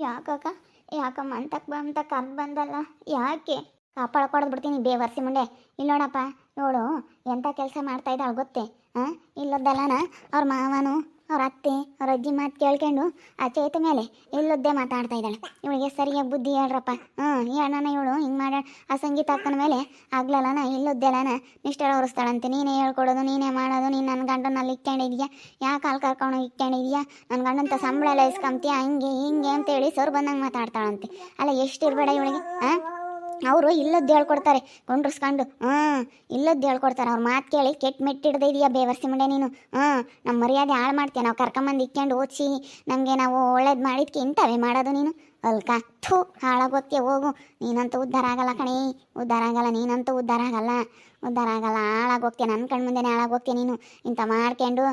ಯಾಕಕ್ಕ? ಯಾಕಮ್ಮ, ಅಂತಕ್ ಬಾ ಅಂತ ಕರ್ದು ಬಂದಲ್ಲ? ಯಾಕೆ? ಕಾಪಾಡ್ಕೊಡೋದು ಬಿಡ್ತೀನಿ ಬೇವರ್ಸಿ ಮುಂಡೆ ಇಲ್ಲಿ ನೋಡಪ್ಪ, ನೋಡು ಎಂಥ ಕೆಲಸ ಮಾಡ್ತಾ ಇದ್ದಾಳೆ ಗೊತ್ತೇ? ಹಾಂ ಇಲ್ಲೊದ್ದಲ್ಲನ, ಅವ್ರ ಮಾವನು ಅವ್ರ ಅತ್ತೆ, ಅವ್ರ ಅಜ್ಜಿ ಮಾತು ಕೇಳ್ಕೊಂಡು ಆ ಚೇತ ಮೇಲೆ ಇಲ್ಲೊದ್ದೇ ಮಾತಾಡ್ತಾ ಇದ್ದಾಳೆ. ಇವಳಿಗೆ ಸರಿಯಾಗಿ ಬುದ್ಧಿ ಹೇಳ್ರಪ್ಪ. ಹ್ಞೂ ಹೇಳಣ ಇವಳು ಹಿಂಗೆ ಮಾಡ, ಆ ಸಂಗೀತ ಅಕ್ಕನ ಮೇಲೆ ಆಗ್ಲಲ್ಲನ ಇಲ್ಲೊದ್ದೆಲ್ಲನ ನಿಷ್ಠರ ಹೊರಿಸ್ತಾಳಂತೆ. ನೀನೇ ಹೇಳ್ಕೊಡೋದು, ನೀನೇ ಮಾಡೋದು, ನೀನು ನನ್ನ ಗಂಡನಲ್ಲಿ ಇಟ್ಕೊಂಡಿದ್ಯಾ ಯಾಕೆ ಕಾಲು ಕರ್ಕೊಂಡು ಇಟ್ಕೊಂಡಿದ್ಯಾ ನನ್ನ ಗಂಡಂತ ಸಂಬಳ ಎಲ್ಲ ಇಸ್ಕೊಂತೀಯ? ಹಿಂಗೆ ಹಿಂಗೆ ಅಂತೇಳಿ ಸರ್ ಬಂದಂಗೆ ಮಾತಾಡ್ತಾಳಂತೆ. ಅಲ್ಲ ಎಷ್ಟಿರಬೇಡ ಇವಳಿಗೆ? ಹಾಂ ಅವರು ಇಲ್ಲದ್ದು ಹೇಳ್ಕೊಡ್ತಾರೆ. ಕೊಂಡ್ರಸ್ಕೊಂಡು ಹ್ಞೂ, ಇಲ್ಲದ್ದು ಹೇಳ್ಕೊಡ್ತಾರೆ. ಅವ್ರ ಮಾತು ಕೇಳಿ ಕೆಟ್ಟ ಮೆಟ್ಟಿಡ್ದೆ ಇದೆಯಾ ಬೇವರ್ಸಿ ಮುಂಡೆ ನೀನು. ಹ್ಞೂ ನಮ್ಮ ಮರ್ಯಾದೆ ಹಾಳು ಮಾಡ್ತೀಯ? ನಾವು ಕರ್ಕೊಂಬಂದು ಇಕ್ಕೊಂಡು ಓದಿಸಿ, ನಮಗೆ ನಾವು ಒಳ್ಳೇದು ಮಾಡಿದ್ಕೆ ಇಂಥವೇ ಮಾಡೋದು ನೀನು? ಅಲ್ಕ, ಥೂ ಹಾಳಾಗೋಗ್ತೀಯ ಹೋಗು. ನೀನಂತೂ ಉದ್ಧಾರ ಆಗಲ್ಲ ಕಣೇ. ಉದ್ಧಾರ ಆಗಲ್ಲ, ನೀನಂತೂ ಉದ್ಧಾರ ಆಗಲ್ಲ. ಉದ್ಧಾರ ಆಗಲ್ಲ ಹಾಳಾಗೋಗ್ತೀಯ ನನ್ನ ಕಣ್ಣು ಮುಂದೆನೇ ಹಾಳಾಗೋಗ್ತೀಯ ನೀನು. ಇಂಥ ಮಾಡ್ಕೊಂಡು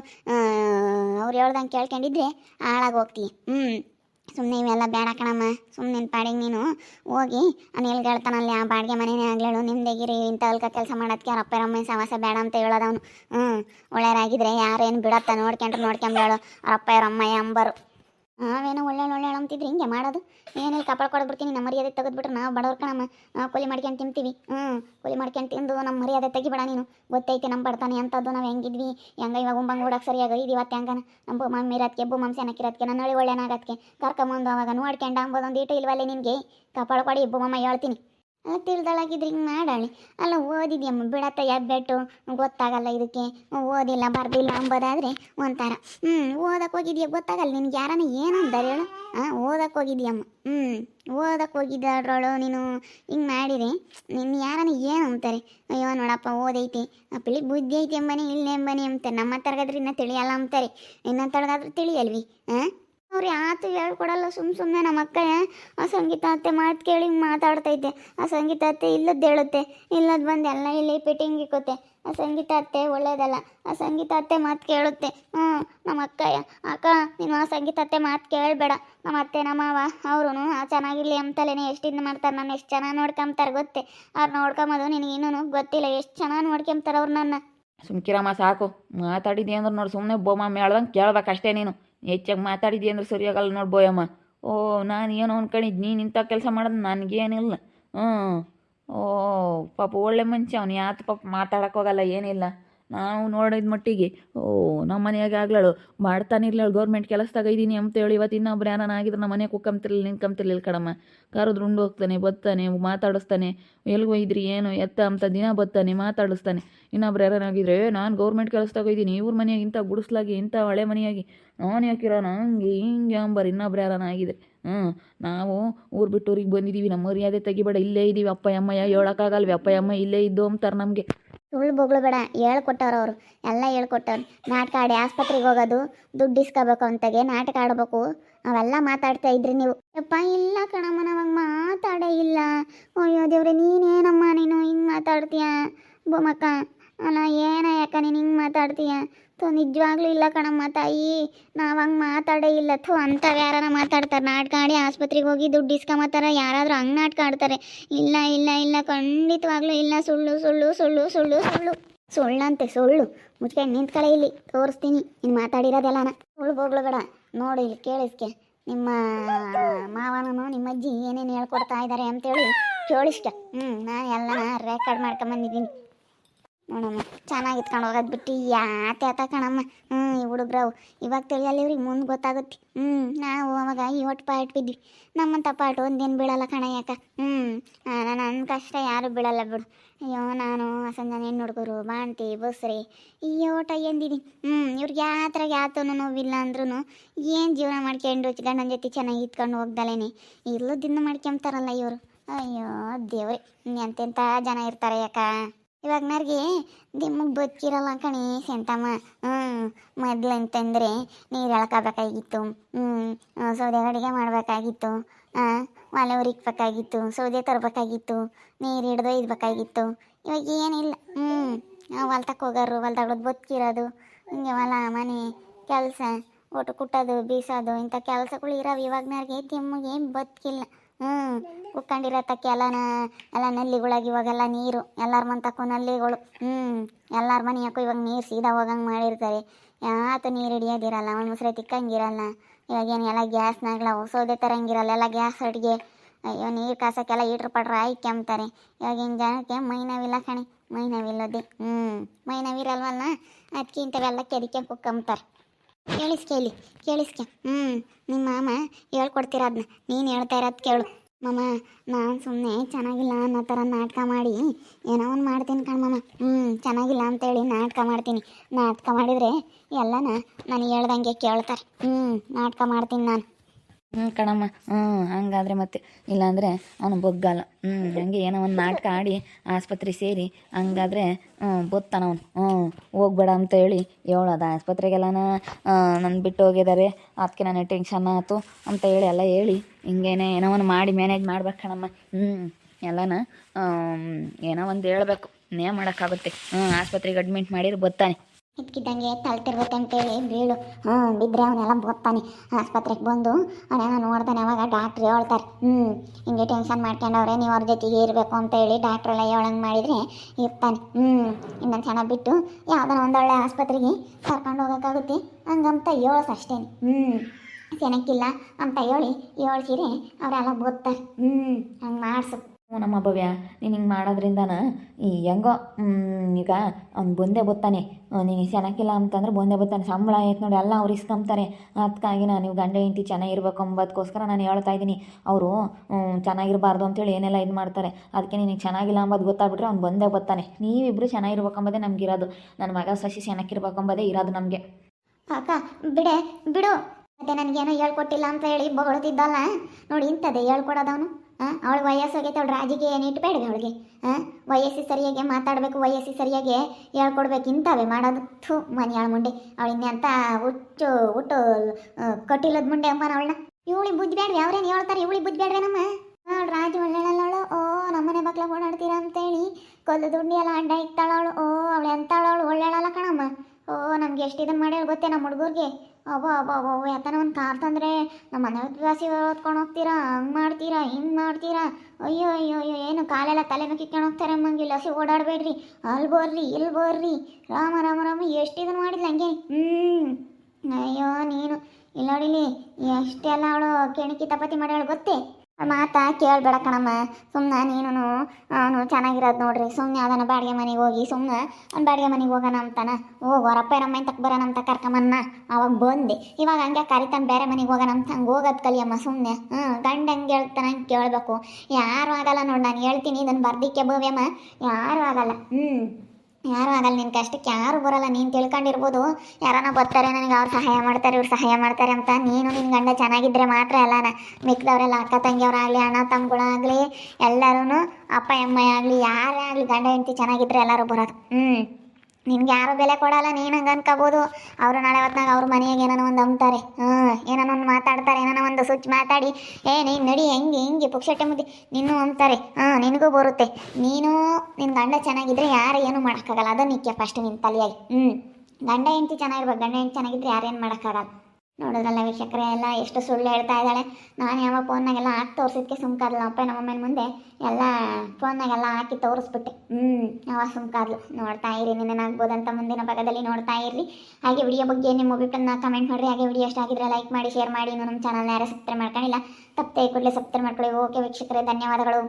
ಅವ್ರು ಹೇಳ್ದಂಗೆ ಕೇಳ್ಕೊಂಡಿದ್ರೆ ಹಾಳಾಗೋಗ್ತೀಯ ಹ್ಞೂ. ಸುಮ್ಮನೆ ಇವೆಲ್ಲ ಬೇಡ ಕಣಮ್ಮ ಸುಮ್ಮನೆ ಪಾಡಿಗೆ ನೀನು ಹೋಗಿ ಅನಿಲ್ ಹೇಳ್ತಾನಲ್ಲಿ ಆ ಬಾಡಿಗೆ ಮನೆನೇ ಆಗ್ಲೇಳು, ನಿಮ್ದೇಗಿರಿ ಇಂಥ ಹೊಲ್ಕ ಕೆಲಸ ಮಾಡೋದಕ್ಕೆ ಅವ್ರ ಅಪ್ಪ ಸವಾಸ ಬೇಡ ಅಂತ ಹೇಳೋದವನು ಹ್ಞೂ ಒಳ್ಳೆಯರಾಗಿದ್ರೆ ಯಾರೇನು ಬಿಡತ್ತ ನೋಡ್ಕೊಂಡ್ರು ನೋಡ್ಕೊಂಬೇಳು ಅವ್ರ ಅಪ್ಪ ಅವ್ರ ಅಮ್ಮ ಅಂಬರು. ನಾವೇನೋ ಒಳ್ಳೆ ಒಳ್ಳೆ ಅಂತಿದ್ರಿ ಹಿಂಗೆ ಮಾಡೋದು. ಏನಿಲ್ಲ ಕಾಪಾಡ್ ಕೊಡ್ಬಿಡ್ತೀನಿ ನಮ್ಮ ಮರ್ಯಾದೆ ತೆಗೆದ್ಬಿಟ್ರೆ ನಾವು ಬಡವ್ರ ಕಣಮ್ಮ. ನಾವು ಕೊಲಿ ಮಾಡ್ಕೊಂಡು ತಿಂತೀವಿ. ಹ್ಞೂ ಕೊಲಿ ಮಾಡ್ಕೊಂಡು ತಿಂದು ನಮ್ಮ ಮರ್ಯಾದೆ ತೆಗಿಬೇಡ ನೀನು. ಗೊತ್ತೈತೆ ನಮ್ಮ ಬಡ್ತಾನೆ ಅಂಥದ್ದು ನಾವು ಹೆಂಗಿದ್ವಿ. ಹೆಂಗ ಇವಾಗ ಉಂಬಂಗೆ ಓಡಕ್ಕೆ ಸರಿಯಾಗಿ ಇದು ಇವತ್ತು ಹೆಂಗನ? ನಮ್ಮ ಮಮ್ಮಿ ಇರೋದಕ್ಕೆ ಬು ಮಮ್ಸಿ ಅನ್ನಕ್ಕಿರೋದಕ್ಕೆ ನನ್ನ ಒಳ್ಳೆ ಒಳ್ಳೆನಾಗಕ್ಕೆ ಕರ್ಕೊಂಬಂದು ಅವಾಗ ನೋಡ್ಕೊಂಡು ಅಂಬೋದೊಂದು ಇಟ್ಟು ಇಲ್ವಲ್ಲೇ ನಿನಗೆ? ಕಾಪಾಡ್ಕೊಡಿ ಇಬ್ಬು ಮಮ್ಮ ಹೇಳ್ತೀನಿ. ತಿಳ್ದಳಾಗಿದ್ರೆ ಹಿಂಗೆ ಮಾಡಾಳೆ. ಅಲ್ಲ, ಓದಿದ್ಯಮ್ಮ, ಬಿಡತ್ತ ಎಬ್ಬೆಟ್ಟು ಗೊತ್ತಾಗಲ್ಲ ಇದಕ್ಕೆ. ಓದಿಲ್ಲ, ಬರ್ದಿಲ್ಲ ಅಂಬೋದಾದ್ರೆ ಒಂಥರ. ಹ್ಞೂ ಓದಕ್ಕೆ ಹೋಗಿದ್ಯಾ ಗೊತ್ತಾಗಲ್ಲ ನಿನ್ಗೆ ಯಾರನ್ನ ಏನು ಅಂತಾರೆ ಹೇಳು. ಹಾಂ ಓದಕ್ಕೆ ಹೋಗಿದ್ಯಮ್ಮ. ಹ್ಞೂ ಓದಕ್ಕೆ ಹೋಗಿದ್ದಾಡ್ರೋಳು ನೀನು. ಹಿಂಗೆ ಮಾಡಿದೆ ನಿನ್ನ ಯಾರನ್ನ ಏನು ಅಂತಾರೆ ಅಯ್ಯೋ ನೋಡಪ್ಪ, ಓದೈತಿ. ಆ, ಪಿಳಿ ಬುದ್ಧಿ ಐತೆ ಎಂಬನೇ ಇಲ್ಲ ಎಂಬನೇ ಅಂತಾರೆ ನಮ್ಮ ತರಗದ್ರೆ ಇನ್ನೂ ತಿಳಿಯಲ್ಲ ಅಂತಾರೆ. ಇನ್ನೊಂದು ತರಗಾದ್ರೆ ತಿಳಿಯಲ್ವಿ? ಹಾಂ ಅವ್ರು ಯಾತು ಹೇಳ್ಕೊಡಲ್ಲ, ಸುಮ್ ಸುಮ್ಮನೆ ನಮ್ಮ ಅಕ್ಕ ಆ ಸಂಗೀತ ಅತ್ತೆ ಮಾತು ಕೇಳಿ ಹಿಂಗೆ ಮಾತಾಡ್ತೈತೆ ಆ ಸಂಗೀತ ಅತ್ತೆ ಇಲ್ಲದ್ದು ಹೇಳುತ್ತೆ. ಇಲ್ಲದ್ ಬಂದು ಎಲ್ಲ ಇಲ್ಲಿ ಪಿಟಿಂಗ್ ಇಕ್ಕುತ್ತೆ. ಆ ಸಂಗೀತ ಅತ್ತೆ ಒಳ್ಳೇದಲ್ಲ. ಆ ಸಂಗೀತ ಅತ್ತೆ ಮಾತು ಕೇಳುತ್ತೆ. ಹ್ಞೂ ನಮ್ಮ ಅಕ್ಕ ಅಕ್ಕ, ನೀನು ಆ ಸಂಗೀತ ಅತ್ತೆ ಮಾತು ಕೇಳಬೇಡ. ನಮ್ಮ ಅತ್ತೆ, ನಮ್ಮ ಮಾವ ಅವರು ಚೆನ್ನಾಗಿರ್ಲಿ ಅಂತಲೇ ಎಷ್ಟು ಇದು ಮಾಡ್ತಾರೆ ನಾನು, ಎಷ್ಟು ಚೆನ್ನಾಗಿ ನೋಡ್ಕೊಂತಾರೆ ಗೊತ್ತೆ. ಅವ್ರು ನೋಡ್ಕೊಂಬೋದು ನಿನಗೆ ಇನ್ನೂ ಗೊತ್ತಿಲ್ಲ ಎಷ್ಟು ಚೆನ್ನಾಗಿ ನೋಡ್ಕೊಂತಾರೆ ಅವ್ರು ನನ್ನ. ಸುಮ್ಕಿರಮ್ಮ ಸಾಕು. ಮಾತಾಡಿದ್ದೆ ಅಂದ್ರೆ ನೋಡಿ ಸುಮ್ಮನೆ ಬೊಮ್ಮ ಮೇಳ್ದಂಗೆ ಕೇಳ್ಬೇಕಷ್ಟೇ ನೀನು. ಹೆಚ್ಚಾಗಿ ಮಾತಾಡಿದ್ಯ ಅಂದ್ರೆ ಸರಿಯಾಗಲ್ಲ ನೋಡಿ ಬೋಯಮ್ಮ. ಓ, ನಾನು ಏನೋ ಅನ್ಕೊಂಡಿದ್ದು ನೀನು ಇಂಥ ಕೆಲಸ ಮಾಡೋದು ನನಗೇನಿಲ್ಲ. ಹ್ಞೂ ಓ, ಪಾಪ ಒಳ್ಳೆ ಮನುಷ್ಯ ಅವ್ನು, ಯಾತು ಪಾಪ ಮಾತಾಡೋಕ್ಕೋಗಲ್ಲ ಏನಿಲ್ಲ. ನಾವು ನೋಡಿದ ಮಟ್ಟಿಗೆ, ಓ, ನಮ್ಮ ಮನೆಯಾಗ ಆಗ್ಲಳು. ಮಾಡ್ತಾನಿರ್ಲಿಲ್ಲ ಗೌರ್ಮೆಂಟ್ ಕೆಲಸದಾಗ ಇದ್ದೀನಿ ಅಂತೇಳಿ ಇವತ್ತು ಇನ್ನೊಬ್ರು ಯಾರನ್ನ ಆಗಿದ್ರೆ ನಮ್ಮ ಮನೆಗೆ ಕುಕ್ಕಂತಿರ್ಲಿಲ್ಲ, ನಿಂತ್ಕೊಂತಿರ್ಲಿಲ್ಲ ಕಡಮ್ಮ ಕಾರು ಉಂಡು ಹೋಗ್ತಾನೆ ಬತ್ತಾನೆ, ಮಾತಾಡಿಸ್ತಾನೆ. ಎಲ್ಗೋ ಇದ್ರಿ ಏನು, ಎತ್ತ ಅಂತ ದಿನ ಬತ್ತಾನೆ, ಮಾತಾಡಿಸ್ತಾನೆ. ಇನ್ನೊಬ್ರು ಯಾರನ್ನಾಗಿದ್ರೆ ನಾನು ಗೌರ್ಮೆಂಟ್ ಕೆಲಸದಾಗ ಇದ್ದೀನಿ ಇವ್ರ ಮನೆಯಾಗ ಇಂಥ ಗುಡಿಸ್ಲಾಗಿ, ಇಂಥ ಹಳೆ ಮನೆಯಾಗಿ. ನಾನು ಯಾಕಿರೋ, ನಂಗೆ ಹಿಂಗೆ ಅಂಬರ್ ಇನ್ನೊಬ್ರು ಯಾರನ್ನ ಆಗಿದ್ರೆ. ಹ್ಞೂ ನಾವು ಊರು ಬಿಟ್ಟು ಊರಿಗೆ ಬಂದಿದ್ದೀವಿ ನಮ್ಮ ಮರ್ಯಾದೆ ತೆಗಿಬೇಡ, ಇಲ್ಲೇ ಇದ್ದೀವಿ ಅಪ್ಪ ಅಮ್ಮಯ್ಯ ಹೇಳೋಕ್ಕಾಗಲ್ವಿ ಅಪ್ಪ ಅಮ್ಮ ಇಲ್ಲೇ ಇದ್ದು ಅಂತಾರೆ ನಮಗೆ. ಸುಳ್ಳು ಬೊಗಳು ಬೇಡ, ಹೇಳ್ಕೊಟ್ಟವ್ರು ಅವರು. ಎಲ್ಲ ಹೇಳ್ಕೊಟ್ಟವ್ರು. ನಾಟಕ ಆಡಿ ಆಸ್ಪತ್ರೆಗೆ ಹೋಗೋದು, ದುಡ್ಡು ಇಸ್ಕೋಬೇಕು ಅಂತಾಗೆ ನಾಟಕ ಆಡ್ಬೇಕು. ಅವೆಲ್ಲ ಮಾತಾಡ್ತಾ ಇದ್ರಿ ನೀವು. ಯಪ್ಪ, ಇಲ್ಲ ಕಣಮ್ಮ, ನಾವಾಗ ಮಾತಾಡೇ ಇಲ್ಲ. ಅಯ್ಯೋ ದೇವ್ರೆ, ನೀನೇನಮ್ಮ ನೀನು ಹಿಂಗೆ ಮಾತಾಡ್ತೀಯ? ಬೊಮ್ಮಕ್ಕ. ಅಲ್ಲ ಏನ ಯಾಕ ನೀನು ಹಿಂಗೆ ಮಾತಾಡ್ತೀಯ? ಥೋ, ನಿಜವಾಗ್ಲೂ ಇಲ್ಲ ಕಣಮ್ಮ ತಾಯಿ. ನಾವು ಹಂಗೆ ಮಾತಾಡೇ ಇಲ್ಲ. ಥೋ ಅಂಥವು ಯಾರಾರ ಮಾತಾಡ್ತಾರೆ, ನಾಟ್ಕಾಡಿ ಆಸ್ಪತ್ರೆಗೆ ಹೋಗಿ ದುಡ್ಡು ಇಸ್ಕೊಂಬತ್ತಾರ ಯಾರಾದರೂ ಹಂಗೆ ನಾಟಕ ಆಡ್ತಾರೆ ಇಲ್ಲ ಇಲ್ಲ ಇಲ್ಲ, ಖಂಡಿತವಾಗ್ಲೂ ಇಲ್ಲ. ಸುಳ್ಳು ಸುಳ್ಳು ಸುಳ್ಳು ಸುಳ್ಳು ಸುಳ್ಳು. ಸುಳ್ಳಂತೆ, ಸುಳ್ಳು. ಮುಚ್ಕೊಂಡು ನಿಂತ್ಕಳೆ ಇಲ್ಲಿ. ತೋರಿಸ್ತೀನಿ. ಇನ್ನು ಮಾತಾಡಿರೋದೆಲ್ಲನ ಸುಳ್ಳು ಬೇಡ. ನೋಡಿ ಇಲ್ಲಿ ಕೇಳಿಸ್ಕೆ ನಿಮ್ಮ ಮಾವನೂ ನಿಮ್ಮ ಅಜ್ಜಿ ಏನೇನು ಹೇಳ್ಕೊಡ್ತಾ ಇದ್ದಾರೆ ಅಂತೇಳಿ ಕೇಳಿಸ್ಕೆ ಹ್ಞೂ ನಾನು ಎಲ್ಲ ರೆಕಾರ್ಡ್ ಮಾಡ್ಕೊಂಬಂದಿದ್ದೀನಿ ನೋಡಮ್ಮ, ಚೆನ್ನಾಗಿ ಇತ್ಕೊಂಡು ಹೋಗೋದು ಬಿಟ್ಟು, ಯಾತೆ ಆತ ಕಣಮ್ಮ. ಹ್ಞೂ ಈ ಹುಡುಗ್ರವು. ಇವಾಗ ತಿಳಿಯಲ್ಲ ಇವ್ರಿಗೆ ಮುಂದೆ ಗೊತ್ತಾಗುತ್ತೆ. ಹ್ಞೂ ನಾವು ಅವಾಗ ಈ ಒಟ್ಟು ಪಾಟ್ ಬಿದ್ವಿ. ನಮ್ಮಂಥ ಪಾಟ್ ಒಂದೇನು ಬೀಳಲ್ಲ ಕಣ ಯಾಕ? ಹ್ಞೂ ನನ್ನ ಕಷ್ಟ ಯಾರು ಬೀಳಲ್ಲ ಬಿಡು. ಅಯ್ಯೋ, ನಾನು ಸಂಜೆ ಹೆಣ್ಣು ಹುಡುಗರು, ಬಾಣ್ತಿ, ಬಸ್ರಿ, ಈ ಓಟ ಎಂದಿದ್ದೀನಿ ಹ್ಞೂ ಇವ್ರಿಗೆ ಯಾವ ಥರ ಯಾತೂ ನೋವಿಲ್ಲ ಅಂದ್ರೂ ಏನು ಜೀವನ ಮಾಡ್ಕೊಂಡು ಗಂಡನ ಜೊತೆ ಚೆನ್ನಾಗಿ ಇತ್ಕೊಂಡು ಹೋಗ್ದಲೇನೆ? ದಿನ ಮಾಡ್ಕೊಂತಾರಲ್ಲ ಇವರು. ಅಯ್ಯೋ, ದೇವ್ರಿ ಎಂತೆಂಥ ಜನ ಇರ್ತಾರೆ ಯಾಕ? ಇವಾಗ ನರ್ಗೆ ದಿಮ್ಮಗೆ ಬದುಕಿರಲ್ಲ ಕಣಿ ಸೆಂತಮ್ಮ ಹ್ಞೂ ಮೊದ್ಲು ಅಂತಂದರೆ ನೀರು ಎಳ್ಕೋಬೇಕಾಗಿತ್ತು ಹ್ಞೂ ಸೌದೆ ಅಡುಗೆ ಮಾಡಬೇಕಾಗಿತ್ತು. ಒಲೆ ಉರಿಕ್ಬೇಕಾಗಿತ್ತು ಸೌದೆ ತರಬೇಕಾಗಿತ್ತು, ನೀರು ಹಿಡ್ದು ಇದ್ಬೇಕಾಗಿತ್ತು. ಇವಾಗ ಏನಿಲ್ಲ. ಹ್ಞೂ ಹೊಲ್ತಕ್ಕೆ ಹೋಗೋರು ಹೊಲ್ದಾಗ ಬದುಕಿರೋದು ಹಿಂಗೆ ಹೊಲ, ಮನೆ, ಕೆಲಸ, ಒಟ್ಟು ಕುಟ್ಟೋದು, ಬೀಸೋದು, ಇಂಥ ಕೆಲಸಗಳು ಇರೋವು. ಇವಾಗ್ನವ್ರಿಗೆ ದಿಮ್ಮಗೆ ಬದುಕಿಲ್ಲ ಹ್ಞೂ ಕುಕ್ಕಂಡಿರತ್ತಕ್ಕೆ ಎಲ್ಲನ, ಎಲ್ಲ ನಲ್ಲಿಗಳಾಗಿ ಇವಾಗೆಲ್ಲ ನೀರು. ಎಲ್ಲರ ಮನೆ ನಲ್ಲಿಗಳು. ಹ್ಞೂ ಎಲ್ಲರ ಮನೆ ಯಾಕೋ ಇವಾಗ ನೀರು ಸೀದಾ ಹೋಗಂಗೆ ಮಾಡಿರ್ತಾರೆ. ಯಾತು ನೀರು ಹಿಡಿಯೋದಿರಲ್ಲ, ಒಂದು ಮುಸ್ರೆ ತಿಕ್ಕಂಗಿರಲ್ಲ. ಇವಾಗೇನು ಎಲ್ಲ ಗ್ಯಾಸ್ನಾಗ್ಲ ಸೌದೆ ತರಂಗಿರಲ್ಲ, ಎಲ್ಲ ಗ್ಯಾಸ್ ಅಡುಗೆ. ಅಯ್ಯೋ, ನೀರು ಕಾಸಕ್ಕೆಲ್ಲ ಈಟ್ರ್ ಪಡ್ರ ಕೆಮ್ತಾರೆ. ಇವಾಗಿನ ಜನಕ್ಕೆ ಮೈನವಿಲ್ಲ ಕಣೆ ಮೈನವಿಲ್ಲದೆ ಹ್ಮ್. ಹ್ಞೂ ಮೈ ನೋವಿರಲ್ವಲ್ಲ ಇಂಥವೆಲ್ಲ ಕೆದಿಕೆ ಕುಕ್ಕಂತಾರೆ ಇಲ್ಲಿ ಕೇಳಿಸ್ಕೆ ಹ್ಞೂ ನಿಮ್ಮ ಮಾಮ ಹೇಳ್ಕೊಡ್ತೀರ ಅದನ್ನ ನೀನು ಹೇಳ್ತಾ ಇರೋದು ಕೇಳು. ಮಾಮ, ನಾನು ಸುಮ್ಮನೆ ಚೆನ್ನಾಗಿಲ್ಲ ಅನ್ನೋ ಥರ ನಾಟಕ ಮಾಡಿ ಏನೋ ಒಂದು ಮಾಡ್ತೀನಿ ಕಣ್ಮಮ್ಮ ಹ್ಞೂ ಚೆನ್ನಾಗಿಲ್ಲ ಅಂತೇಳಿ ನಾಟಕ ಮಾಡ್ತೀನಿ. ನಾಟಕ ಮಾಡಿದರೆ ಎಲ್ಲನ ನನಗೆ ಹೇಳ್ದಂಗೆ ಕೇಳ್ತಾರೆ. ಹ್ಞೂ ನಾಟಕ ಮಾಡ್ತೀನಿ ನಾನು. ಹ್ಞೂ ಕಣಮ್ಮ. ಹ್ಞೂ ಹಂಗಾದ್ರೆ ಮತ್ತೆ. ಇಲ್ಲಾಂದರೆ ಅವನು ಬೊಗ್ಗಲ್ಲ ಹ್ಞೂ ಹಂಗೆ ಏನೋ ಒಂದು ನಾಟಕ ಆಡಿ ಆಸ್ಪತ್ರೆ ಸೇರಿ ಹಂಗಾದ್ರೆ ಹ್ಞೂ ಬೊತ್ತಾನ ಅವನು. ಹ್ಞೂ ಹೋಗ್ಬೇಡ ಅಂತ ಹೇಳಿ ಹೇಳೋದ ಆಸ್ಪತ್ರೆಗೆಲ್ಲ ನನ್ನ ಬಿಟ್ಟು ಹೋಗಿದ್ದಾರೆ ಅದಕ್ಕೆ ನನಗೆ ಟೆನ್ಷನ್ ಆಯಿತು ಅಂತ ಹೇಳಿ ಎಲ್ಲ ಹೇಳಿ ಹಿಂಗೇನೆ ಏನೋ ಒಂದು ಮಾಡಿ ಮ್ಯಾನೇಜ್ ಮಾಡ್ಬೇಕು ಕಣಮ್ಮ. ಹ್ಞೂ ಎಲ್ಲನ ಏನೋ ಒಂದು ಹೇಳಬೇಕು. ನೇ ಮಾಡೋಕ್ಕಾಗುತ್ತೆ. ಹ್ಞೂ ಆಸ್ಪತ್ರೆಗೆ ಅಡ್ಮಿಟ್ ಮಾಡಿದ್ರೆ ಬತ್ತಾನೆ. ಇದ್ಕಿದ್ದಂಗೆ ತಳ್ತಿರ್ಬೇಕು ಅಂತೇಳಿ ಬೀಳು. ಹ್ಞೂ ಬಿದ್ದರೆ ಅವನೆಲ್ಲ ಬೋಗ್ತಾನೆ ಆಸ್ಪತ್ರೆಗೆ ಬಂದು ಅವನೆಲ್ಲ ನೋಡ್ತಾನೆ ಅವಾಗ ಡಾಕ್ಟ್ರ್ ಹೇಳ್ತಾರೆ ಹ್ಞೂ ಹಿಂಗೆ ಟೆನ್ಷನ್ ಮಾಡ್ಕೊಂಡವ್ರೆ, ನೀವು ಅವ್ರ ಜೊತೆಗೆ ಇರಬೇಕು ಅಂತೇಳಿ ಡಾಕ್ಟ್ರೆಲ್ಲ ಹೇಳಂಗೆ ಮಾಡಿದರೆ ಇರ್ತಾನೆ. ಹ್ಞೂ ಇನ್ನೊಂದು ಚೆನ್ನಾಗಿ ಬಿಟ್ಟು ಯಾವುದೋ ಒಂದೊಳ್ಳೆ ಆಸ್ಪತ್ರೆಗೆ ಕರ್ಕೊಂಡು ಹೋಗೋಕ್ಕಾಗುತ್ತೆ. ಹಂಗಂತ ಹೇಳೋಸ್ ಅಷ್ಟೇ ಹ್ಞೂ ಚೆನ್ನಾಗಿಲ್ಲ ಅಂತ ಹೇಳಿ ಹೇಳ್ಸಿರೆ ಅವರೆಲ್ಲ ಬೋಗ್ತಾರೆ ಹ್ಞೂ ಹಂಗೆ ಮಾಡಿಸು. ಹ್ಞೂ ನಮ್ಮ ಭವ್ಯ, ನೀನು ಹಿಂಗೆ ಮಾಡೋದ್ರಿಂದನ ಈ ಹೆಂಗೋ ಈಗ ಅವ್ನು ಬಂದೇ ಬತ್ತಾನೆ. ನೀನು ಚೆನ್ನಾಗಿಲ್ಲ ಅಂತಂದ್ರೆ ಬಂದೇ ಬತ್ತಾನೆ. ಸಂಬಳ ಆಯ್ತು ನೋಡಿ, ಎಲ್ಲ ಅವ್ರು ಇಸ್ಕೊಂಬ್ತಾರೆ. ಅದಕ್ಕಾಗಿ ನಾನು ನೀವು ಗಂಡ ಹೆಂಡತಿ ಚೆನ್ನಾಗಿರ್ಬೇಕು ಅಂಬೋದಕ್ಕೋಸ್ಕರ ನಾನು ಹೇಳ್ತಾ ಇದ್ದೀನಿ. ಅವರು ಚೆನ್ನಾಗಿರಬಾರ್ದು ಅಂತೇಳಿ ಏನೆಲ್ಲ ಇದು ಮಾಡ್ತಾರೆ. ಅದಕ್ಕೆ ನಿನಗೆ ಚೆನ್ನಾಗಿಲ್ಲ ಅಂಬೋದು ಗೊತ್ತಾಗ್ಬಿಟ್ರೆ ಅವ್ನು ಬಂದೇ ಬತ್ತಾನೆ. ನೀವಿಬ್ಬರು ಚೆನ್ನಾಗಿರ್ಬೇಕಂಬೋದೇ ನಮ್ಗೆ ಇರೋದು ನನ್ನ ಮಗ ಸಸಿ ಚೆನ್ನಾಗಿರ್ಬೇಕು ಅಂಬೋದೇ ಇರೋದು ನಮಗೆ. ಅಕ್ಕ ಬಿಡೆ, ಬಿಡು. ಮತ್ತೆ ನನಗೇನೋ ಹೇಳ್ಕೊಟ್ಟಿಲ್ಲ ಅಂತ ಹೇಳಿ ಬೊಗಳ್ತಿದ್ದಲ್ಲ. ನೋಡಿ, ಇಂಥದ್ದೇ ಹೇಳ್ಕೊಡೋದವನು ಅವಳು ವಯಸ್ಸಾಗೈತೆ ಅವಳು ರಾಜಿಗೆ ಏನು ಇಟ್ಬೇಡ ಅವಳಿಗೆ? ವಯಸ್ಸಿ ಸರಿಯಾಗಿ ಮಾತಾಡಬೇಕು ವಯಸ್ಸಿ ಸರಿಯಾಗಿ ಹೇಳ್ಕೊಡ್ಬೇಕು, ಇಂಥವೇ ಮಾಡೋದು. ಥೂ, ಮನೆಯಾಳ ಮುಂಡೆ. ಅವಳು ಇನ್ನೆಂತ ಹುಚ್ಚು, ಹುಟ್ಟು ಕಟ್ಟಿಲ್ಲದ ಮುಂಡೆ ಅಮ್ಮನ ಅವಳನ್ನ. ಇವಳಿ ಬುದ್ಧಿ ಬೇಡ್ರಿ ಅವ್ರೇನು ಹೇಳ್ತಾರೆ? ಇವಳಿ ಬುದ್ಧಿ ನಮ್ಮ. ಅವಳು ರಾಜು ಒಳ್ಳೆಳಲ್ಲವಳು ಓ, ನಮ್ಮನೆ ಬಕ್ಲ ಓಡಾಡ್ತೀರಾ ಅಂತೇಳಿ. ಕೊಲ್ಲು ದುಂಡಿ ಎಲ್ಲ ಅಂಡ ಇಕ್ತಾಳವಳು. ಓ, ಅವಳು ಎಂತಾಳವಳು? ಒಳ್ಳೆಳಲ್ಲ ಕಣಮ್ಮ. ಓ ನಮ್ಗೆ ಎಷ್ಟು ಇದನ್ನು ಮಾಡ್ಯಾರ ಗೊತ್ತೇ ನಮ್ಮ ಹುಡುಗರಿಗೆ? ಅಬ್ಬ ಅಬ್ಬಾ ಅಬ್ಬ ಯಾತನ ಒಂದು ಕಾರ್ ತಂದರೆ ನಮ್ಮ ಮನೆ ವ್ಯಾಸಿ ಓದ್ಕೊಂಡು ಹೋಗ್ತೀರಾ? ಹಂಗೆ ಮಾಡ್ತೀರಾ? ಹಿಂಗೆ ಮಾಡ್ತೀರಾ? ಅಯ್ಯೋ ಅಯ್ಯೋ ಅಯ್ಯೋ, ಏನು ಕಾಲೆಲ್ಲ ತಲೆನೂ ಕಿತ್ಕೊಂಡು ಹೋಗ್ತಾರೆ ಅಮ್ಮಂಗಿಲ್ಲ. ಹಸಿ ಓಡಾಡಬೇಡ್ರಿ. ಅಲ್ಲಿ ಬರ್ರಿ ಇಲ್ಲಿ ಬರ್ರಿ ರಾಮ ರಾಮ ರಾಮ, ಎಷ್ಟು ಇದನ್ನು ಮಾಡಿದ್ಲ ಹಂಗೆ? ಹ್ಞೂ ಅಯ್ಯೋ, ನೀನು. ಇಲ್ಲ ನೋಡಿಲಿ ಎಷ್ಟೆಲ್ಲ ಅವಳು ಕೆಣಕಿ ತಪತಿ ಮಾಡ್ಯಾಳು ಗೊತ್ತೇ? ಮಾತಾ ಕೇಳಬೇಡ ಕಣಮ್ಮ. ಸುಮ್ಮನೆ ನೀನು ಅವನು ಚೆನ್ನಾಗಿರೋದು ನೋಡ್ರಿ. ಸುಮ್ಮನೆ ಅದನ್ನು ಬಾಡಿಗೆ ಮನೆಗೆ ಹೋಗಿ ಸುಮ್ಮನೆ ಅವ್ನು ಬಾಡಿಗೆ ಮನೆಗೆ ಹೋಗೋಣ ಅಂತಾನೆ? ಹೋಗೋರಪ್ಪ ನಮ್ಮ ತಕ್ಕ ಬರೋಣ ಅಂತ ಕರ್ಕೊಂಬನ್ನ ಅವಾಗ ಬಂದೆ. ಇವಾಗ ಹಂಗೆ ಕರಿತಾನೆ, ಬೇರೆ ಮನೆಗೆ ಹೋಗೋಣ ಅಂತ ಹಂಗೆ ಹೋಗೋದು ಕಲಿಯಮ್ಮ ಸುಮ್ಮನೆ ಹ್ಞೂ ಗಂಡ ಹಂಗೆ ಹೇಳ್ತಾನೆ ಹಂಗೆ ಕೇಳಬೇಕು. ಯಾರೂ ಆಗಲ್ಲ ನೋಡಿ, ನಾನು ಹೇಳ್ತೀನಿ ಇದನ್ನು ಬರ್ದಿಕ್ಕೆ ಭವ್ಯಮ್ಮ. ಯಾರೂ ಆಗಲ್ಲ. ಹ್ಞೂ ಯಾರೂ ಆಗಲ್ಲ ನಿನ್ನ ಕಷ್ಟಕ್ಕೆ, ಯಾರು ಬರಲ್ಲ, ನೀನು ತಿಳ್ಕೊಂಡಿರ್ಬೋದು. ಯಾರನ್ನ ಬರ್ತಾರೆ, ನನಗೆ ಅವ್ರು ಸಹಾಯ ಮಾಡ್ತಾರೆ, ಇವ್ರು ಸಹಾಯ ಮಾಡ್ತಾರೆ ಅಂತ. ನೀನು ನಿನ್ನ ಗಂಡ ಚೆನ್ನಾಗಿದ್ರೆ ಮಾತ್ರ ಅಲ್ಲನ ಮಿಕ್ದವರೆಲ್ಲ ಅಕ್ಕ ತಂಗಿಯವರಾಗಲಿ, ಅಣ್ಣ ತಮ್ಮಗಳಾಗಲಿ ಎಲ್ಲರೂ ಅಪ್ಪ ಅಮ್ಮ ಆಗಲಿ, ಯಾರೇ ಆಗಲಿ ಗಂಡ ಹೆಂಡತಿ ಚೆನ್ನಾಗಿದ್ರೆ ಎಲ್ಲರೂ ಬರೋದು. ಹ್ಞೂ ನಿನ್ಗೆ ಯಾರು ಬೆಲೆ ಕೊಡಲ್ಲ, ನೀನು ಹಂಗೆ ಅನ್ಕೋಬೋದು. ಅವರು ನಾಳೆ ಹೊತ್ನಾಗ ಅವ್ರ ಮನೆಯಾಗ ಏನೋ ಒಂದು ಅಂಬ್ತಾರೆ ಹ್ಞೂ ಏನೋ ಒಂದು ಮಾತಾಡ್ತಾರೆ ಏನೋ ಒಂದು ಸುಚ್ ಮಾತಾಡಿ. ಏ, ನೀನು ನಡಿ, ಹೆಂಗೆ, ಹಿಂಗೆ, ಪುಕ್ಷಟ್ಟೆ ಮುದ್ದೆ. ನಿನ್ನೂ ಅಂಬ್ತಾರೆ ಹಾಂ ನಿನಗೂ ಬರುತ್ತೆ. ನೀನು ನಿನ್ನ ಗಂಡ ಚೆನ್ನಾಗಿದ್ರೆ ಯಾರು ಏನೂ ಮಾಡೋಕ್ಕಾಗಲ್ಲ. ಅದು ನಿತ್ಯ ಫಸ್ಟ್ ನಿನ್ನ ತಲೆಯಾಗಿ. ಹ್ಞೂ ಗಂಡ ಹೆಂಡತಿ ಚೆನ್ನಾಗಿರ್ಬೇಕು. ಗಂಡ ಹೆಂಡತಿ ಚೆನ್ನಾಗಿದ್ರೆ ಯಾರೇನು ಮಾಡೋಕ್ಕಾಗಲ್ಲ. ನೋಡಿದ್ರಲ್ಲ ವೀಕ್ಷಕರೇ, ಎಲ್ಲ ಎಷ್ಟು ಸುಳ್ಳು ಹೇಳ್ತಾ ಇದ್ದಾಳೆ. ನಾನು ಯಾವ ಫೋನ್ನಾಗೆಲ್ಲ ಹಾಕಿ ತೋರಿಸಿದ್ಕೆ ಸುಮ್ಕಾದ್ಲು ಅಪ್ಪ ನಮ್ಮಮ್ಮನ ಮುಂದೆ ಎಲ್ಲ ಫೋನ್ನಾಗೆಲ್ಲ ಹಾಕಿ ತೋರಿಸ್ಬಿಟ್ಟೆ. ಹ್ಞೂ ಅವ ಸುಮ್ಕಾದ್ಲು ನೋಡ್ತಾ ಇರಿ ನಿನ್ನೇನಾಗ್ಬೋದಂತ ಮುಂದಿನ ಭಾಗದಲ್ಲಿ ನೋಡ್ತಾ ಇರಲಿ. ಹಾಗೆ ವಿಡಿಯೋ ಬಗ್ಗೆ ನಿಮ್ಮ ಅಭಿಪ್ರಾಯನ ಕಮೆಂಟ್ ಮಾಡಿರಿ. ಹಾಗೆ ವಿಡಿಯೋ ಇಷ್ಟ ಆಗಿದ್ರೆ ಲೈಕ್ ಮಾಡಿ ಶೇರ್ ಮಾಡಿ. ಇನ್ನು ನಮ್ಮ ಚಾನಲ್ನ ಯಾರು ಸಬ್ಸ್ಕ್ರೈಬ್ ಮಾಡ್ಕೊಂಡಿಲ್ಲ, ತಪ್ಪದೆ ಕೂಡಲೇ ಸಬ್ಸ್ಕ್ರೈಬ್ ಮಾಡ್ಕೊಳ್ಳಿ. ಓಕೆ ವೀಕ್ಷಕರೇ, ಧನ್ಯವಾದಗಳು.